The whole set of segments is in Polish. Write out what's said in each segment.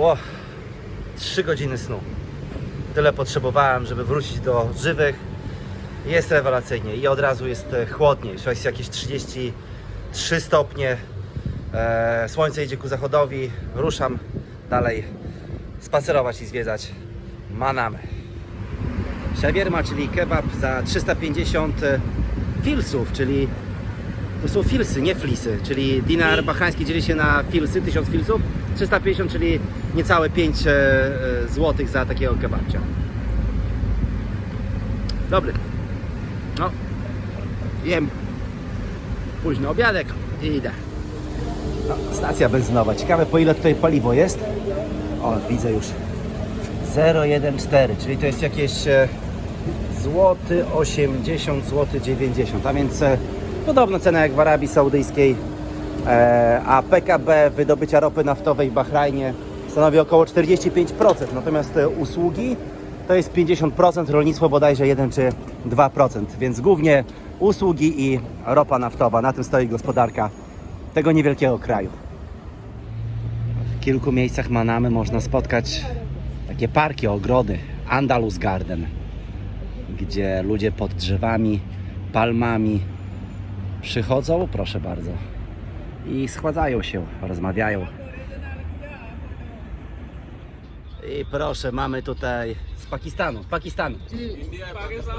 Ło, 3 godziny snu. Tyle potrzebowałem, żeby wrócić do żywych. Jest rewelacyjnie i od razu jest e, chłodniej. Jest jakieś 33 stopnie. E, słońce idzie ku zachodowi. Ruszam dalej spacerować i zwiedzać Manamy. Szawierma, czyli kebab za 350 filsów, czyli to są filsy, nie flisy, czyli dinar bahrański dzieli się na filsy, 1000 filsów, 350, czyli niecałe 5 zł za takiego kebabcia. Dobry. No, jem późny obiadek i idę. No, stacja benzynowa. Ciekawe po ile tutaj paliwo jest. O, widzę już. 0,14, czyli to jest jakieś e, złoty 80, złoty 90, a więc e, podobna cena jak w Arabii Saudyjskiej, e, a PKB wydobycia ropy naftowej w Bahrajnie stanowi około 45%, natomiast e, usługi to jest 50%, rolnictwo bodajże 1 czy 2%, więc głównie usługi i ropa naftowa, na tym stoi gospodarka tego niewielkiego kraju. W kilku miejscach Manamy można spotkać takie parki, ogrody, Andalus Garden, gdzie ludzie pod drzewami, palmami przychodzą, proszę bardzo, i schładzają się, rozmawiają. I proszę, mamy tutaj z Pakistanu, Pakistanu.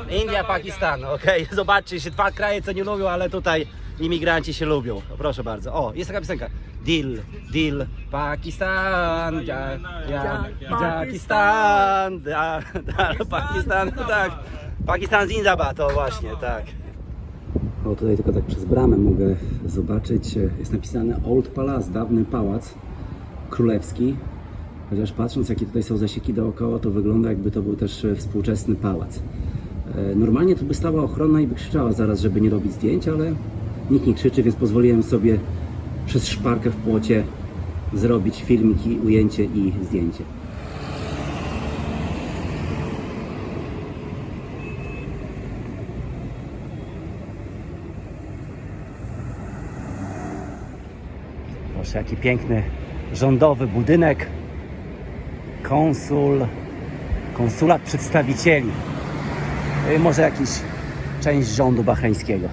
India, Pakistan, okej, zobaczcie, się dwa kraje co nie lubią, ale tutaj imigranci się lubią. Proszę bardzo. O, jest taka piosenka. Dil, dil, Pakistan, ja, ja, Pakistan, da, Pakistan, tak. Pakistan Zindabad, to właśnie, tak. O, tutaj tylko tak przez bramę mogę zobaczyć, jest napisane Old Palace, dawny pałac królewski. Chociaż patrząc jakie tutaj są zasieki dookoła, to wygląda jakby to był też e, współczesny pałac. E, Normalnie tu by stała ochrona i by krzyczała zaraz, żeby nie robić zdjęć, ale nikt nie krzyczy, więc pozwoliłem sobie przez szparkę w płocie zrobić filmiki, ujęcie i zdjęcie. Proszę, jaki piękny rządowy budynek. Konsul, konsulat przedstawicieli. Y, Może jakiś część rządu bahrańskiego.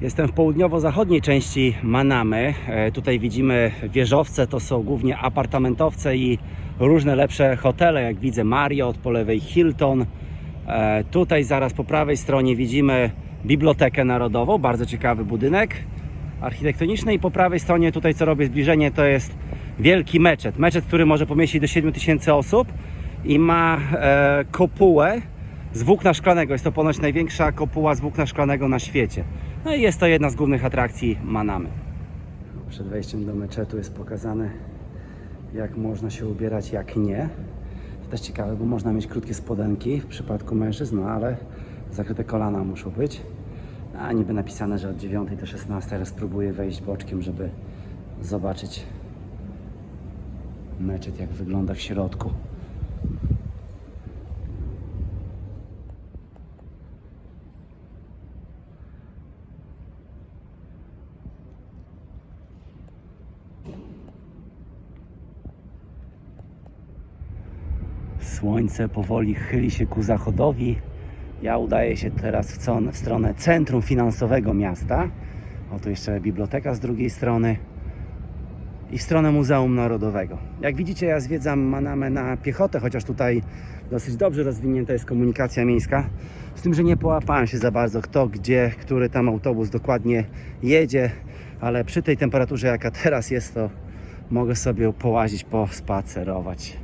Jestem w południowo-zachodniej części Manamy. E, Tutaj widzimy wieżowce, to są głównie apartamentowce i różne lepsze hotele, jak widzę Marriott, po lewej Hilton. E, Tutaj zaraz po prawej stronie widzimy Bibliotekę Narodową, bardzo ciekawy budynek architektoniczny i po prawej stronie tutaj co robię zbliżenie to jest wielki meczet. Meczet, który może pomieścić do 7 tysięcy osób i ma e, kopułę z włókna szklanego. Jest to ponoć największa kopuła z włókna szklanego na świecie. No i jest to jedna z głównych atrakcji Manamy. Przed wejściem do meczetu jest pokazane jak można się ubierać, jak nie. To też ciekawe, bo można mieć krótkie spodenki w przypadku mężczyzn, no ale zakryte kolana muszą być. A niby napisane, że od 9 do 16, ale spróbuję wejść boczkiem, żeby zobaczyć meczet, jak wygląda w środku. Słońce powoli chyli się ku zachodowi. Ja udaję się teraz w, stronę centrum finansowego miasta. O, tu jeszcze biblioteka z drugiej strony. I w stronę Muzeum Narodowego. Jak widzicie, ja zwiedzam Manamę na piechotę, chociaż tutaj dosyć dobrze rozwinięta jest komunikacja miejska. Z tym, że nie połapałem się za bardzo, kto, gdzie, który tam autobus dokładnie jedzie, ale przy tej temperaturze, jaka teraz jest, to mogę sobie połazić, pospacerować.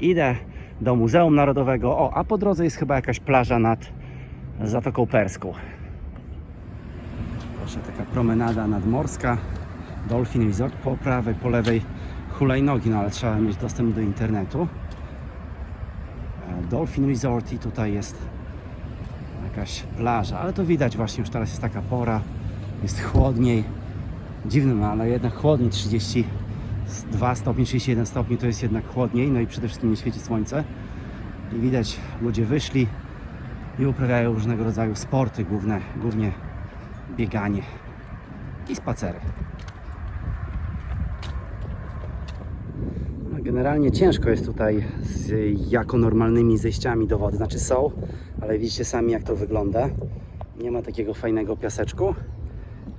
Idę do Muzeum Narodowego. O, a po drodze jest chyba jakaś plaża nad Zatoką Perską. Proszę, taka promenada nadmorska. Dolphin Resort po prawej, po lewej hulajnogi, no ale trzeba mieć dostęp do internetu. E, Dolphin Resort i tutaj jest jakaś plaża, ale to widać właśnie już teraz jest taka pora, jest chłodniej. Dziwne, no ale jednak chłodniej 32 stopni, 31 stopni to jest jednak chłodniej, no i przede wszystkim nie świeci słońce. I widać, ludzie wyszli i uprawiają różnego rodzaju sporty, główne, głównie bieganie i spacery. Generalnie ciężko jest tutaj z jako normalnymi zejściami do wody. Znaczy są, ale widzicie sami jak to wygląda. Nie ma takiego fajnego piaseczku,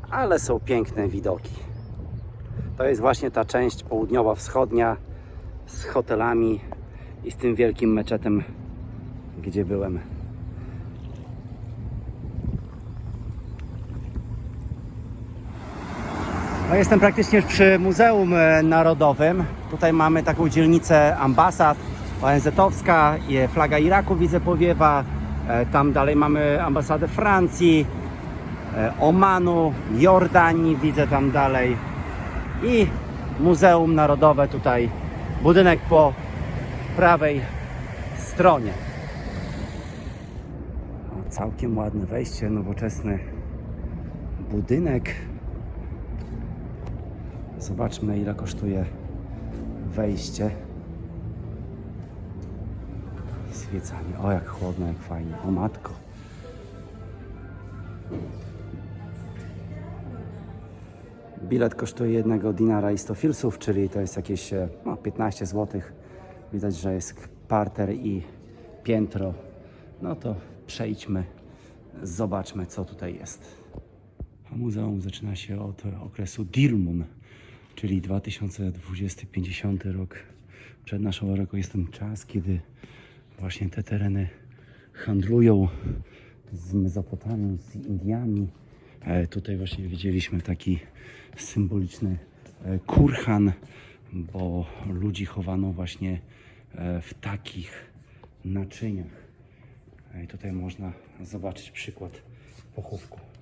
ale są piękne widoki. To jest właśnie ta część południowa, wschodnia z hotelami i z tym wielkim meczetem, gdzie byłem. No jestem praktycznie przy Muzeum e, Narodowym. Tutaj mamy taką dzielnicę ambasad ONZ-owska, flaga Iraku widzę powiewa. E, Tam dalej mamy ambasadę Francji, e, Omanu, Jordanii widzę tam dalej. I Muzeum Narodowe tutaj, budynek po prawej stronie. Całkiem ładne wejście, nowoczesny budynek. Zobaczmy ile kosztuje wejście. Zwiedzanie. O jak chłodno, jak fajnie. O matko. Bilet kosztuje jednego dinara i 100 filsów, czyli to jest jakieś e, no, 15 zł. Widać, że jest parter i piętro. No to przejdźmy, zobaczmy co tutaj jest. A muzeum zaczyna się od okresu Dirmun, czyli 2020-50 rok. Przed naszą erą jest ten czas, kiedy właśnie te tereny handlują z Mezopotamią, z Indiami. E, tutaj właśnie widzieliśmy taki symboliczny e, kurhan, bo ludzi chowano właśnie e, w takich naczyniach. I tutaj można zobaczyć przykład pochówku.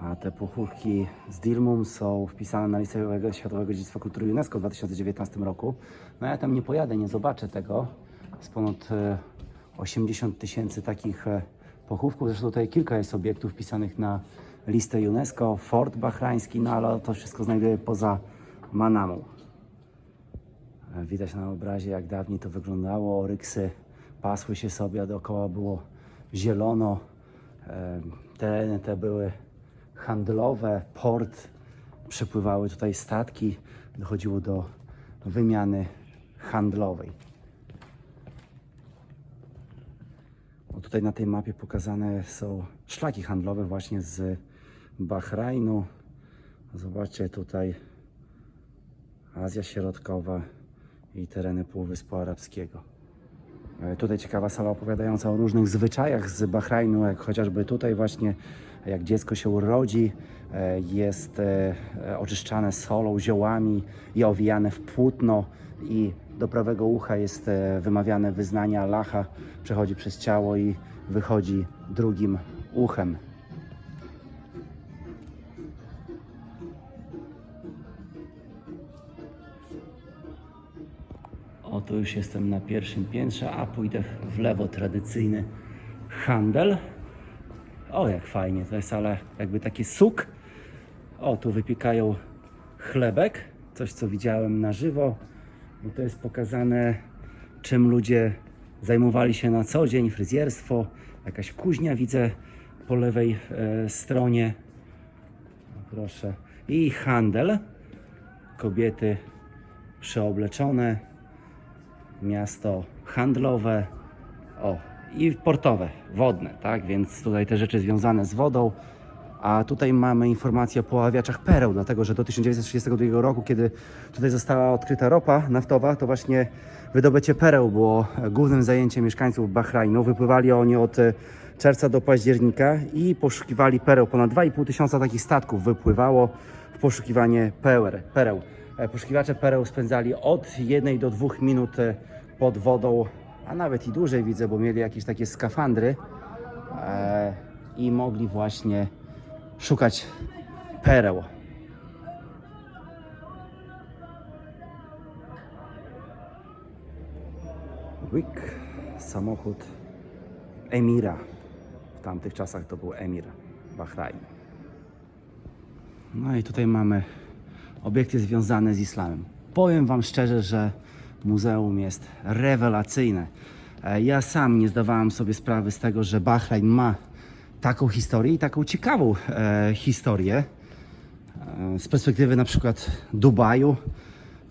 A te pochówki z Dirmum są wpisane na listę Światowego Dziedzictwa Kultury UNESCO w 2019 roku. No ja tam nie pojadę, nie zobaczę tego. Jest ponad e, 80 tysięcy takich e, pochówków. Zresztą tutaj kilka jest obiektów wpisanych na listę UNESCO. Fort Bahrański, no ale to wszystko znajduje poza Manamą. E, Widać na obrazie, jak dawniej to wyglądało. Oryksy pasły się sobie, a dookoła było zielono. E, Tereny te były handlowe, port, przepływały tutaj statki, dochodziło do wymiany handlowej. O, tutaj na tej mapie pokazane są szlaki handlowe właśnie z Bahrajnu. Zobaczcie tutaj Azja Środkowa i tereny Półwyspu Arabskiego. E, Tutaj ciekawa sala opowiadająca o różnych zwyczajach z Bahrajnu, jak chociażby tutaj właśnie, jak dziecko się urodzi, e, jest e, e, oczyszczane solą, ziołami i owijane w płótno i do prawego ucha jest wymawiane wyznanie Allaha, przechodzi przez ciało i wychodzi drugim uchem. Oto już jestem na pierwszym piętrze, a pójdę w lewo tradycyjny handel. O, jak fajnie, to jest ale jakby taki suk. O, tu wypiekają chlebek, coś co widziałem na żywo. I to jest pokazane, czym ludzie zajmowali się na co dzień, fryzjerstwo, jakaś kuźnia widzę po lewej e, stronie. O, proszę. I handel. Kobiety przeobleczone, miasto handlowe, o i portowe, wodne, tak? Więc tutaj te rzeczy związane z wodą. A tutaj mamy informację o poławiaczach pereł, dlatego że do 1932 roku, kiedy tutaj została odkryta ropa naftowa, to właśnie wydobycie pereł było głównym zajęciem mieszkańców Bahrajnu. Wypływali oni od e, czerwca do października i poszukiwali pereł. Ponad 2,5 tysiąca takich statków wypływało w poszukiwanie pereł. E, Poszukiwacze pereł spędzali od 1 do 2 minut e, pod wodą, a nawet i dłużej widzę, bo mieli jakieś takie skafandry e, i mogli właśnie szukać pereł. Wick, samochód emira. W tamtych czasach to był emir Bahrajnu. No i tutaj mamy obiekty związane z islamem. Powiem Wam szczerze, że muzeum jest rewelacyjne. E, Ja sam nie zdawałem sobie sprawy z tego, że Bahrajn ma taką historię i taką ciekawą e, historię. E, z perspektywy na przykład Dubaju,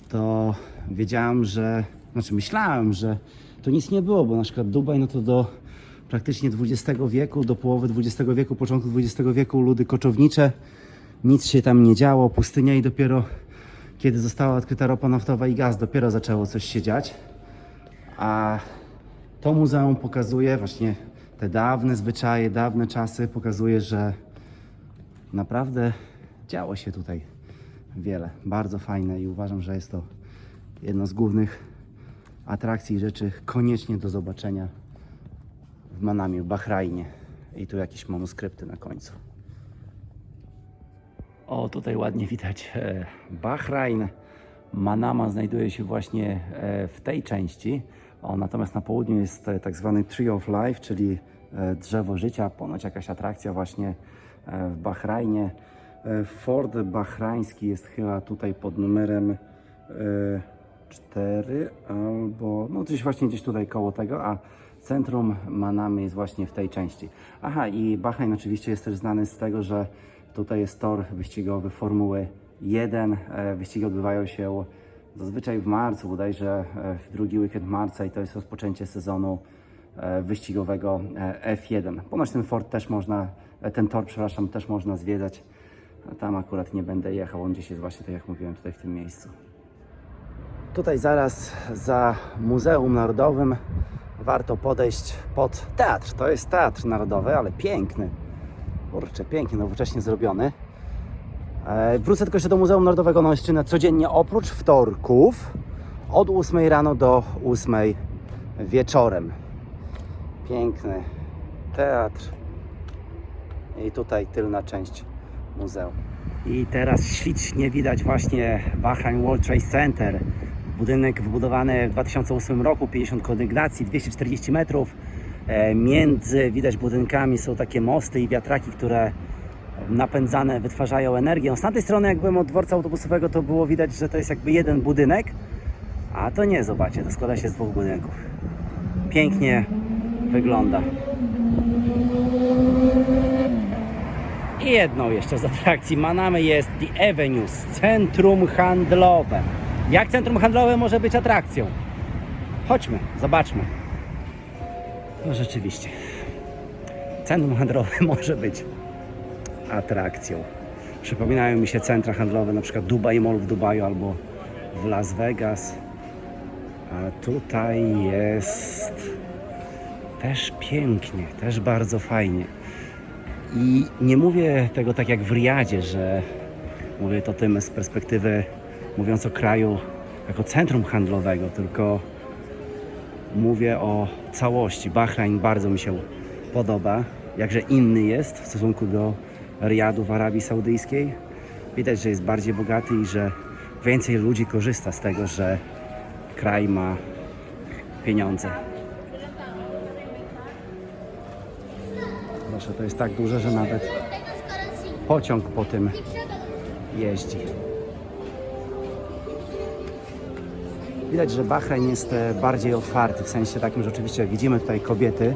to wiedziałem, że, znaczy myślałem, że to nic nie było, bo na przykład Dubaj, no to do praktycznie XX wieku, do połowy XX wieku, początku XX wieku ludy koczownicze, nic się tam nie działo, pustynia i dopiero kiedy została odkryta ropa naftowa i gaz, dopiero zaczęło coś się dziać. A to muzeum pokazuje właśnie te dawne zwyczaje, dawne czasy, pokazuje, że naprawdę działo się tutaj wiele, bardzo fajne i uważam, że jest to jedno z głównych atrakcji i rzeczy koniecznie do zobaczenia w Manamie, w Bahrajnie. I tu jakieś manuskrypty na końcu. O, tutaj ładnie widać e, Bahrajn. Manama znajduje się właśnie e, w tej części. O, natomiast na południu jest e, tak zwany Tree of Life, czyli drzewo życia, ponoć jakaś atrakcja właśnie w Bahrajnie. Fort Bahrański jest chyba tutaj pod numerem 4 albo no gdzieś właśnie gdzieś tutaj koło tego, a centrum Manamy jest właśnie w tej części. Aha i Bahrain oczywiście jest też znany z tego, że tutaj jest tor wyścigowy Formuły 1. E, Wyścigi odbywają się zazwyczaj w marcu, bodajże e, w drugi weekend marca i to jest rozpoczęcie sezonu e, wyścigowego e, F1. Ponoć ten Ford też można, ten tor, przepraszam, też można zwiedzać. A tam akurat nie będę jechał, on gdzieś jest właśnie, tak jak mówiłem, tutaj w tym miejscu. Tutaj zaraz za Muzeum Narodowym warto podejść pod teatr. To jest teatr narodowy, ale piękny. Kurczę, pięknie, nowocześnie zrobiony. E, wrócę tylko jeszcze do Muzeum Narodowego. Czynne codziennie oprócz wtorków od 8 rano do 8 wieczorem. Piękny teatr. I tutaj tylna część muzeum. I teraz ślicznie widać właśnie Bahrain World Trade Center. Budynek wybudowany w 2008 roku, 50 kondygnacji, 240 metrów. E, Między widać budynkami są takie mosty i wiatraki, które napędzane wytwarzają energię. Z tamtej strony, jak byłem od dworca autobusowego, to było widać, że to jest jakby jeden budynek, a to nie, zobaczcie, to składa się z dwóch budynków. Pięknie wygląda. I jedną jeszcze z atrakcji Manamy jest The Avenues, centrum handlowe. Jak centrum handlowe może być atrakcją? Chodźmy, zobaczmy. No rzeczywiście. Centrum handlowe może być atrakcją. Przypominają mi się centra handlowe, na przykład Dubai Mall w Dubaju albo w Las Vegas. A tutaj jest też pięknie, też bardzo fajnie. I nie mówię tego tak jak w Riyadzie, że mówię to tym z perspektywy, mówiąc o kraju jako centrum handlowego, tylko mówię o całości. Bahrain bardzo mi się podoba, jakże inny jest w stosunku do Riyadu w Arabii Saudyjskiej. Widać, że jest bardziej bogaty i że więcej ludzi korzysta z tego, że kraj ma pieniądze. Proszę, to jest tak duże, że nawet pociąg po tym jeździ. Widać, że Bahrain jest e, bardziej otwarty, w sensie takim, że oczywiście widzimy tutaj kobiety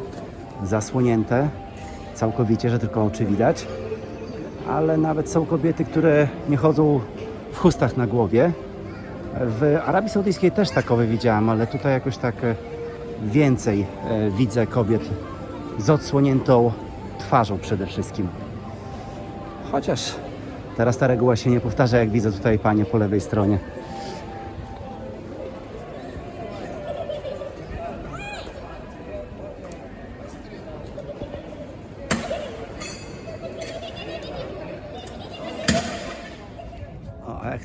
zasłonięte całkowicie, że tylko oczy widać, ale nawet są kobiety, które nie chodzą w chustach na głowie. W Arabii Saudyjskiej też takowe widziałem, ale tutaj jakoś tak e, więcej e, widzę kobiet z odsłoniętą twarzą przede wszystkim. Chociaż teraz ta reguła się nie powtarza, jak widzę tutaj panie po lewej stronie.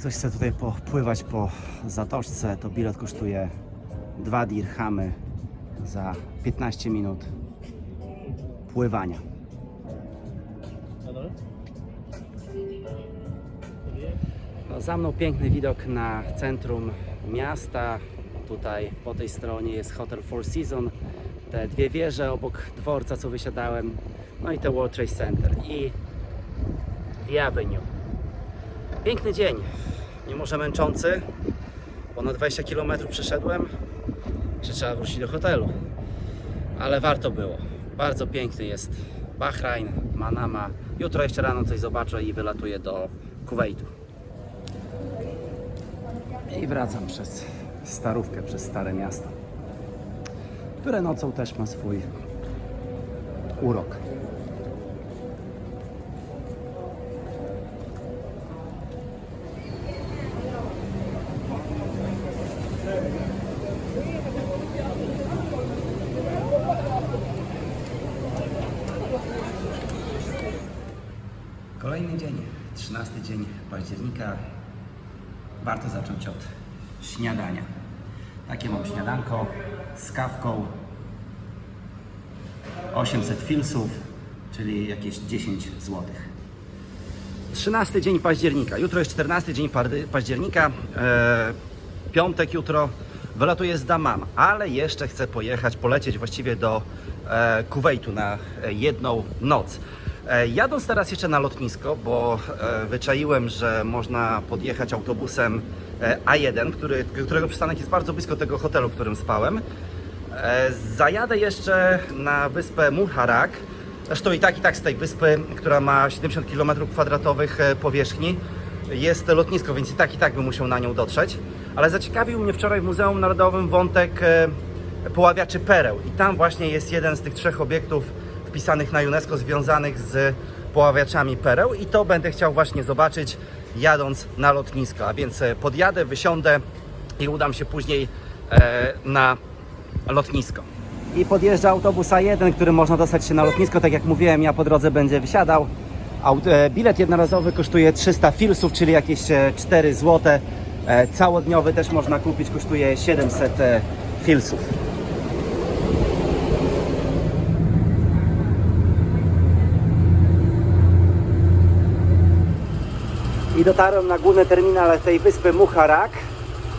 Ktoś chce tutaj popływać po zatoczce, to bilet kosztuje 2 dirhamy za 15 minut pływania. No, za mną piękny widok na centrum miasta. Tutaj po tej stronie jest Hotel Four Seasons, te dwie wieże obok dworca, co wysiadałem, no i te World Trade Center i The Avenue. Piękny dzień, mimo że męczący, ponad 20 km przeszedłem, że trzeba wrócić do hotelu, ale warto było. Bardzo piękny jest Bahrain, Manama. Jutro jeszcze rano coś zobaczę i wylatuję do Kuwaitu. I wracam przez starówkę przez Stare Miasto, które nocą też ma swój urok. Kolejny dzień, 13 dzień października. Warto zacząć od śniadania. Takie mam śniadanko z kawką. 800 filsów, czyli jakieś 10 zł. 13 dzień października. Jutro jest 14 dzień października. E, piątek jutro wylatuję z Damam, ale jeszcze chcę pojechać, polecieć właściwie do e, Kuwejtu na e, jedną noc. E, jadąc teraz jeszcze na lotnisko, bo e, wyczaiłem, że można podjechać autobusem e, A1, który, którego przystanek jest bardzo blisko tego hotelu, w którym spałem. Zajadę jeszcze na wyspę Muharak. Zresztą i tak, i tak z tej wyspy, która ma 70 km kwadratowych powierzchni, jest lotnisko, więc i tak, i tak bym musiał na nią dotrzeć. Ale zaciekawił mnie wczoraj w Muzeum Narodowym wątek poławiaczy pereł. I tam właśnie jest jeden z tych trzech obiektów wpisanych na UNESCO związanych z poławiaczami pereł. I to będę chciał właśnie zobaczyć jadąc na lotnisko. A więc e, podjadę, wysiądę i udam się później e, na lotnisko. I podjeżdża autobus A1, który można dostać się na lotnisko. Tak jak mówiłem, ja po drodze będzie wysiadał. E, Bilet jednorazowy kosztuje 300 filsów, czyli jakieś e, 4 zł. E, Całodniowy też można kupić, kosztuje 700 e, filsów. I dotarłem na główny terminal tej wyspy Muharak.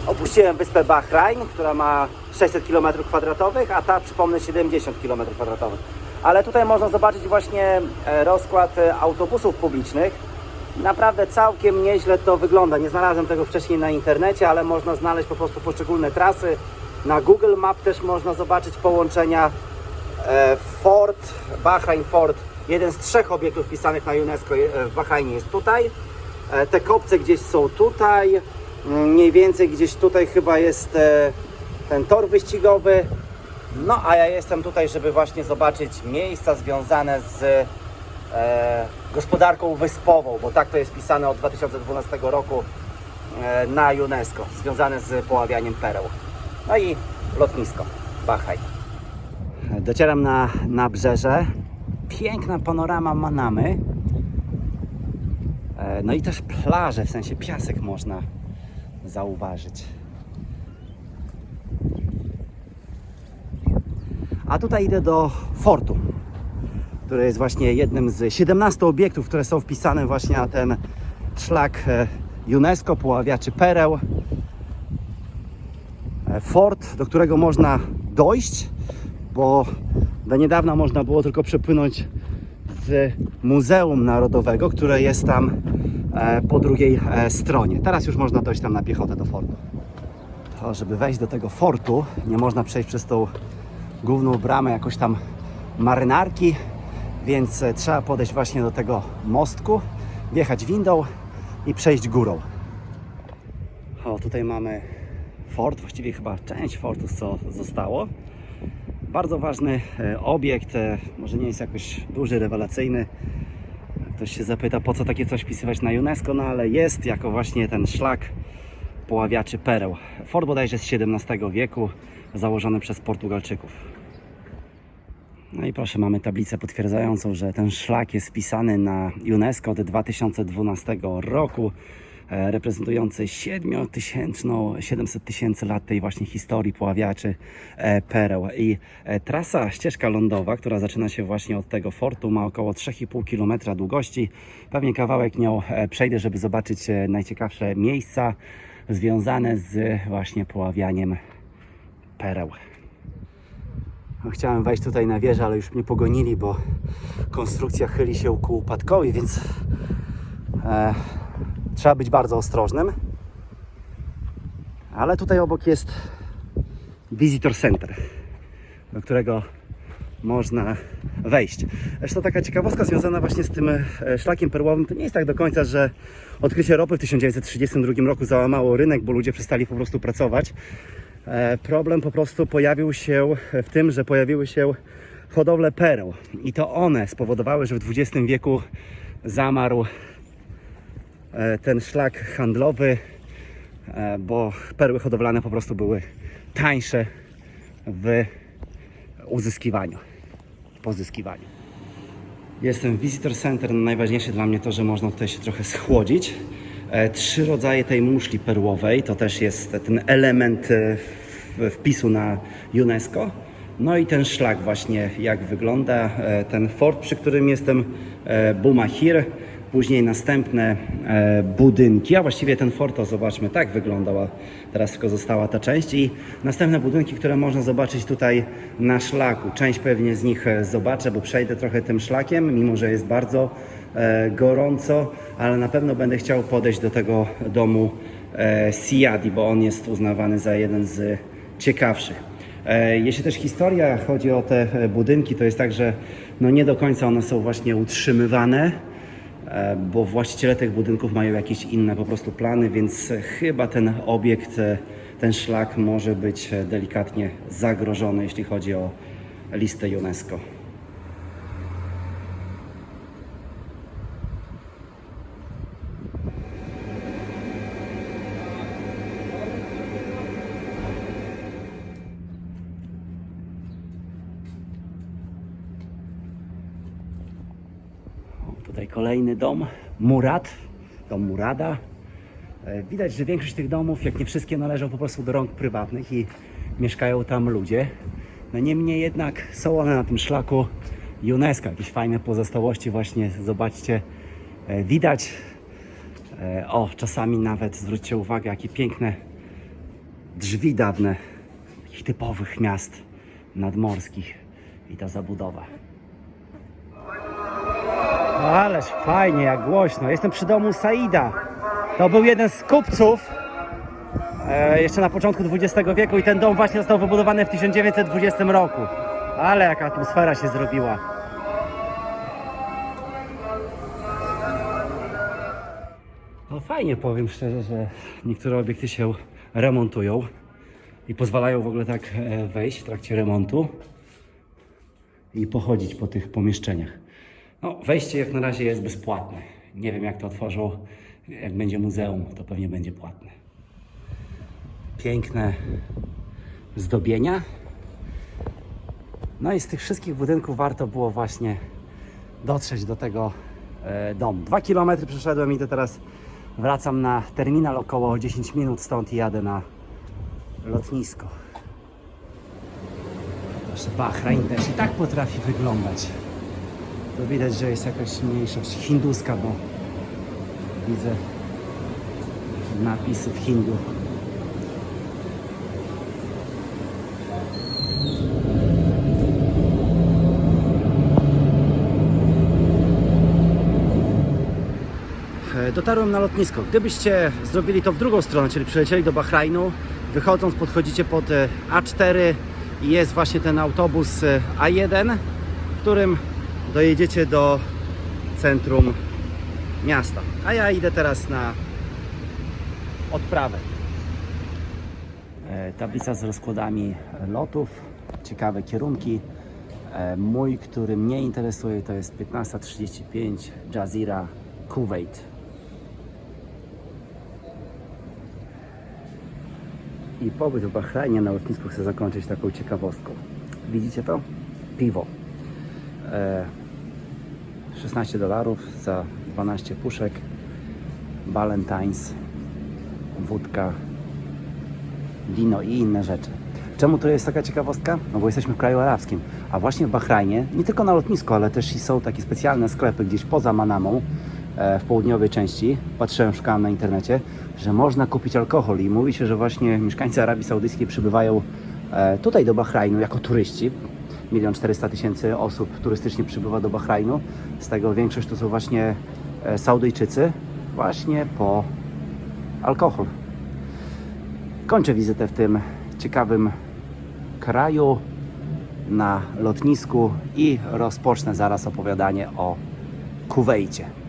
Opuściłem wyspę Bahrain, która ma 600 km kwadratowych, a ta przypomnę 70 km kwadratowych. Ale tutaj można zobaczyć właśnie e, rozkład e, autobusów publicznych. Naprawdę całkiem nieźle to wygląda. Nie znalazłem tego wcześniej na internecie, ale można znaleźć po prostu poszczególne trasy. Na Google Map też można zobaczyć połączenia E, Fort, Bahrain Fort, jeden z trzech obiektów wpisanych na UNESCO w Bahrajnie jest tutaj. E, Te kopce gdzieś są tutaj. Mm, Mniej więcej gdzieś tutaj chyba jest e, ten tor wyścigowy. No a ja jestem tutaj, żeby właśnie zobaczyć miejsca związane z e, gospodarką wyspową, bo tak to jest pisane od 2012 roku e, na UNESCO, związane z poławianiem pereł. No i lotnisko Bahrain. Docieram na nabrzeże. Piękna panorama Manamy. E, No i też plaże, w sensie piasek można zauważyć. A tutaj idę do fortu, który jest właśnie jednym z 17 obiektów, które są wpisane właśnie na ten szlak e, UNESCO, poławiaczy pereł. E, Fort, do którego można dojść, bo do niedawna można było tylko przepłynąć z Muzeum Narodowego, które jest tam po drugiej e, stronie. Teraz już można dojść tam na piechotę do fortu. To, żeby wejść do tego fortu, nie można przejść przez tą główną bramę jakoś tam marynarki, więc e, trzeba podejść właśnie do tego mostku, wjechać windą i przejść górą. O, tutaj mamy fort, właściwie chyba część fortu, co zostało. Bardzo ważny e, obiekt, e, może nie jest jakoś duży, rewelacyjny. Ktoś się zapyta, po co takie coś wpisywać na UNESCO, no ale jest jako właśnie ten szlak poławiaczy pereł. Fort bodajże z XVII wieku, założony przez Portugalczyków. No i proszę, mamy tablicę potwierdzającą, że ten szlak jest wpisany na UNESCO od 2012 roku, reprezentujący 7000, 700 tysięcy lat tej właśnie historii poławiaczy e, pereł. I e, trasa, ścieżka lądowa, która zaczyna się właśnie od tego fortu, ma około 3,5 km długości. Pewnie kawałek nią e, przejdę, żeby zobaczyć e, najciekawsze miejsca związane z właśnie poławianiem pereł. No, Chciałem wejść tutaj na wieżę, ale już mnie pogonili, bo konstrukcja chyli się ku upadkowi, więc e, trzeba być bardzo ostrożnym. Ale tutaj obok jest Visitor Center, do którego można wejść. Zresztą taka ciekawostka związana właśnie z tym e, szlakiem perłowym, to nie jest tak do końca, że odkrycie ropy w 1932 roku załamało rynek, bo ludzie przestali po prostu pracować. E, Problem po prostu pojawił się w tym, że pojawiły się hodowle pereł i to one spowodowały, że w XX wieku zamarł ten szlak handlowy, e, bo perły hodowlane po prostu były tańsze w uzyskiwaniu, pozyskiwaniu. Jestem w Visitor Center. Najważniejsze dla mnie to, że można tutaj się trochę schłodzić. E, Trzy rodzaje tej muszli perłowej to też jest ten element e, wpisu na UNESCO. No i ten szlak właśnie jak wygląda. E, Ten fort, przy którym jestem, e, Bumahir. Później następne e, budynki, a właściwie ten fort to zobaczmy, tak wyglądał, a teraz tylko została ta część i następne budynki, które można zobaczyć tutaj na szlaku. Część pewnie z nich e, zobaczę, bo przejdę trochę tym szlakiem, mimo że jest bardzo e, gorąco, ale na pewno będę chciał podejść do tego domu Siadi, bo on jest uznawany za jeden z ciekawszych. Jeśli też historia chodzi o te budynki, to jest tak, że no nie do końca one są właśnie utrzymywane, bo właściciele tych budynków mają jakieś inne po prostu plany, więc e, chyba ten obiekt, e, ten szlak może być e, delikatnie zagrożony, jeśli chodzi o listę UNESCO. O, Tutaj kolejny dom, Murad, dom Murada. E, Widać, że większość tych domów, jak nie wszystkie, należą po prostu do rąk prywatnych i mieszkają tam ludzie. No niemniej jednak są one na tym szlaku UNESCO. Jakieś fajne pozostałości właśnie, zobaczcie, e, widać. E, O, czasami nawet zwróćcie uwagę, jakie piękne drzwi dawne takich typowych miast nadmorskich i ta zabudowa. Ależ fajnie, jak głośno. Jestem przy domu Saida. To był jeden z kupców e, jeszcze na początku XX wieku i ten dom właśnie został wybudowany w 1920 roku. Ale jaka atmosfera się zrobiła. No fajnie powiem szczerze, że niektóre obiekty się remontują i pozwalają w ogóle tak e, wejść w trakcie remontu i pochodzić po tych pomieszczeniach. No, wejście jak na razie jest bezpłatne. Nie wiem jak to otworzą. Jak będzie muzeum, to pewnie będzie płatne. Piękne zdobienia. No i z tych wszystkich budynków warto było właśnie dotrzeć do tego e, domu. Dwa kilometry przeszedłem i to teraz wracam na terminal około 10 minut stąd i jadę na lotnisko. Proszę, Bahrain też i tak potrafi wyglądać. To widać, że jest jakaś mniejszość hinduska, bo widzę napisy w hindu. E, Dotarłem na lotnisko. Gdybyście zrobili to w drugą stronę, czyli przylecieli do Bahrajnu, wychodząc podchodzicie pod e, A4 i jest właśnie ten autobus e, A1, w którym dojedziecie do centrum miasta. A ja idę teraz na odprawę. E, Tablica z rozkładami lotów, ciekawe kierunki. E, Mój, który mnie interesuje, to jest 15.35 Jazeera, Kuwait. I pobyt w Bahrajnie na lotnisku chcę zakończyć taką ciekawostką. Widzicie to? Piwo. E, 16 dolarów za 12 puszek. Valentine's, wódka, wino i inne rzeczy. Czemu to jest taka ciekawostka? No bo jesteśmy w kraju arabskim, a właśnie w Bahrajnie, nie tylko na lotnisku, ale też i są takie specjalne sklepy gdzieś poza Manamą, e, w południowej części, patrzyłem, szukałem na internecie, że można kupić alkohol i mówi się, że właśnie mieszkańcy Arabii Saudyjskiej przybywają e, tutaj do Bahrajnu jako turyści. Milion czterysta tysięcy osób turystycznie przybywa do Bahrajnu, z tego większość to są właśnie e, Saudyjczycy, właśnie po alkohol. Kończę wizytę w tym ciekawym kraju. na lotnisku i rozpocznę zaraz opowiadanie o Kuwejcie.